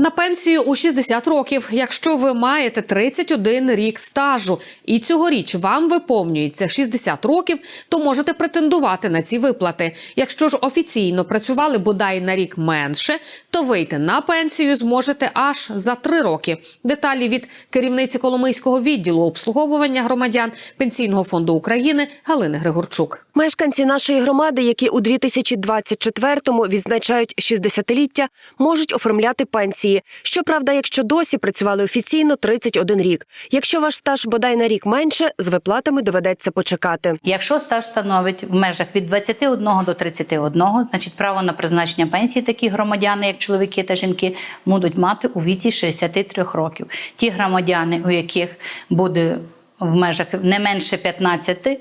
На пенсію у 60 років, якщо ви маєте 31 рік стажу, і цьогоріч вам виповнюється 60 років, то можете претендувати на ці виплати. Якщо ж офіційно працювали бодай на рік менше, то вийти на пенсію зможете аж за 3 роки. Деталі від керівниці Коломийського відділу обслуговування громадян Пенсійного фонду України Галини Григорчук. Мешканці нашої громади, які у 2024-му відзначають 60-ліття, можуть оформляти пенсії. Щоправда, якщо досі працювали офіційно 31 рік. Якщо ваш стаж бодай на рік менше, з виплатами доведеться почекати. Якщо стаж становить в межах від 21 до 31, значить право на призначення пенсії такі громадяни, як чоловіки та жінки, будуть мати у віці 63 років. Ті громадяни, у яких буде в межах не менше 15,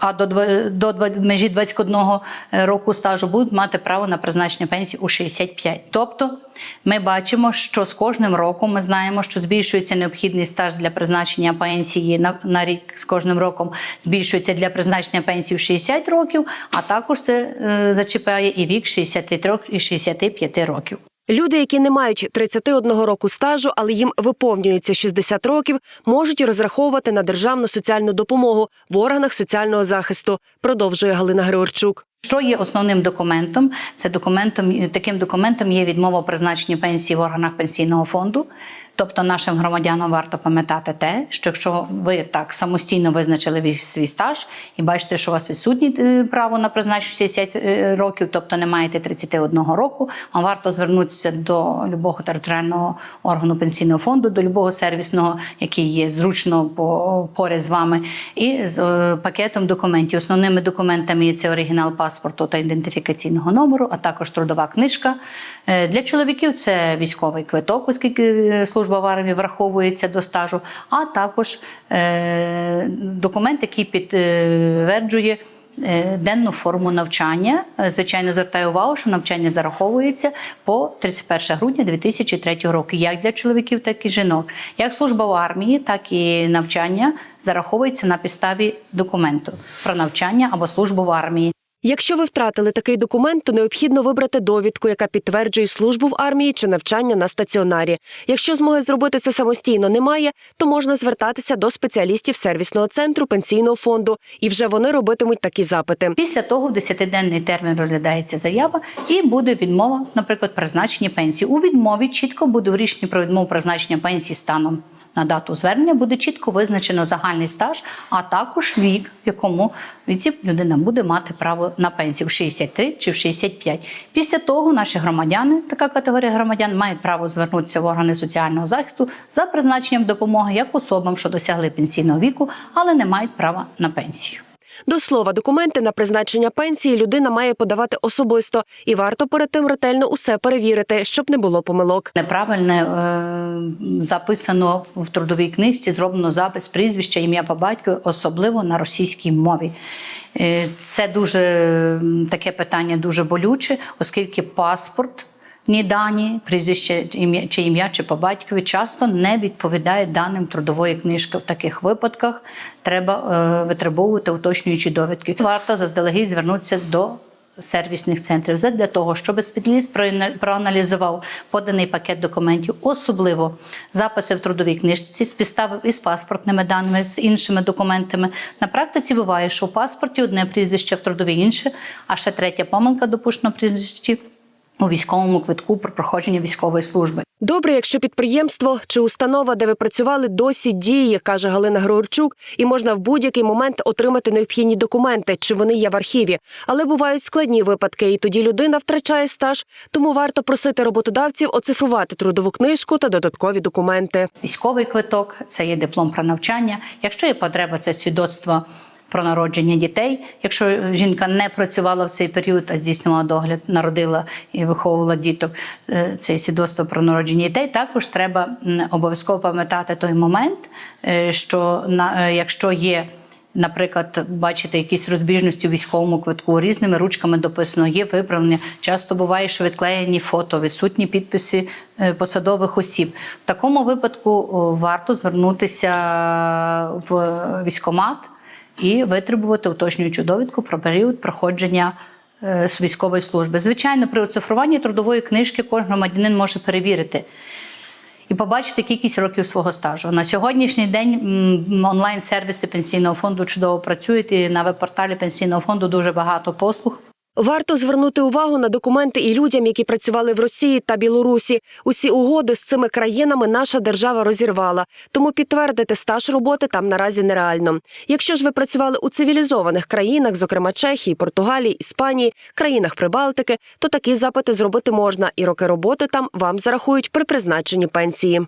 а до, до межі 21 року стажу будуть мати право на призначення пенсії у 65. Тобто ми бачимо, що з кожним роком ми знаємо, що збільшується необхідний стаж для призначення пенсії на, на рік з кожним роком збільшується для призначення пенсії у 60 років, а також це е, зачіпає і вік 63 і 65 років. Люди, які не мають 31 року стажу, але їм виповнюється 60 років, можуть розраховувати на державну соціальну допомогу в органах соціального захисту, продовжує Галина Григорчук. Що є основним документом? Це документом таким документом є відмова призначення пенсії в органах пенсійного фонду. Тобто нашим громадянам варто пам'ятати те, що якщо ви так самостійно визначили вій- свій стаж і бачите, що у вас відсутнє е, право на призначення 60 е, років, тобто не маєте 31 року, вам варто звернутися до любого територіального органу пенсійного фонду, до любого сервісного, який є зручно по- поряд з вами, і з е, пакетом документів. Основними документами є це оригінал паспорту та ідентифікаційного номеру, а також трудова книжка. Для чоловіків це військовий квиток, оскільки е, служба в армії враховується до стажу, а також е, документ, який підтверджує е, денну форму навчання. Звичайно, звертаю увагу, що навчання зараховується по 31 грудня 2003 року, як для чоловіків, так і жінок. Як служба в армії, так і навчання зараховується на підставі документу про навчання або службу в армії. Якщо ви втратили такий документ, то необхідно вибрати довідку, яка підтверджує службу в армії чи навчання на стаціонарі. Якщо змоги зробити це самостійно немає, то можна звертатися до спеціалістів сервісного центру пенсійного фонду, і вже вони робитимуть такі запити. Після того в 10-денний термін розглядається заява і буде відмова, наприклад, призначення пенсії. У відмові чітко буде в рішенні про відмову призначення пенсії станом на дату звернення буде чітко визначено загальний стаж, а також вік, в якому віці людина буде мати право на пенсію в 63 чи в 65. Після того наші громадяни, така категорія громадян, мають право звернутися в органи соціального захисту за призначенням допомоги як особам, що досягли пенсійного віку, але не мають права на пенсію. До слова, документи на призначення пенсії людина має подавати особисто, і варто перед тим ретельно усе перевірити, щоб не було помилок. Неправильно е, записано в трудовій книжці, зроблено запис прізвища, ім'я по батькові, особливо на російській мові. Е, Це дуже таке питання дуже болюче, оскільки паспорт. Ні дані, прізвище чи ім'я, чи по батькові часто не відповідає даним трудової книжки. В таких випадках треба е, витребовувати уточнюючі довідки. Варто заздалегідь звернутися до сервісних центрів для того, щоб спеціаліст проаналізував поданий пакет документів, особливо записи в трудовій книжці, співставив із паспортними даними, з іншими документами. На практиці буває, що в паспорті одне прізвище, в трудовій інше, а ще третя помилка допущена в прізвищі у військовому квитку про проходження військової служби. Добре, якщо підприємство чи установа, де ви працювали, досі діє, каже Галина Григорчук, і можна в будь-який момент отримати необхідні документи, чи вони є в архіві. Але бувають складні випадки, і тоді людина втрачає стаж. Тому варто просити роботодавців оцифрувати трудову книжку та додаткові документи. Військовий квиток це є диплом про навчання. Якщо є потреба, це свідоцтво про народження дітей. Якщо жінка не працювала в цей період, а здійснювала догляд, народила і виховувала діток, е, це свідоцтво про народження дітей. Також треба обов'язково пам'ятати той момент, е, що е, якщо є. Наприклад, бачите якісь розбіжності у військовому квитку різними ручками дописано, є виправлення. Часто буває, що відклеєні фото, відсутні підписи посадових осіб. В такому випадку варто звернутися в військомат і витребувати уточнюючу довідку про період проходження е, з військової служби. Звичайно, при оцифруванні трудової книжки кожен громадянин може перевірити. І побачити кількість років свого стажу. На сьогоднішній день онлайн-сервіси пенсійного фонду чудово працюють, і на веб-порталі пенсійного фонду дуже багато послуг. Варто звернути увагу на документи і людям, які працювали в Росії та Білорусі. Усі угоди з цими країнами наша держава розірвала, тому підтвердити стаж роботи там наразі нереально. Якщо ж ви працювали у цивілізованих країнах, зокрема Чехії, Португалії, Іспанії, країнах Прибалтики, то такі запити зробити можна, і роки роботи там вам зарахують при призначенні пенсії.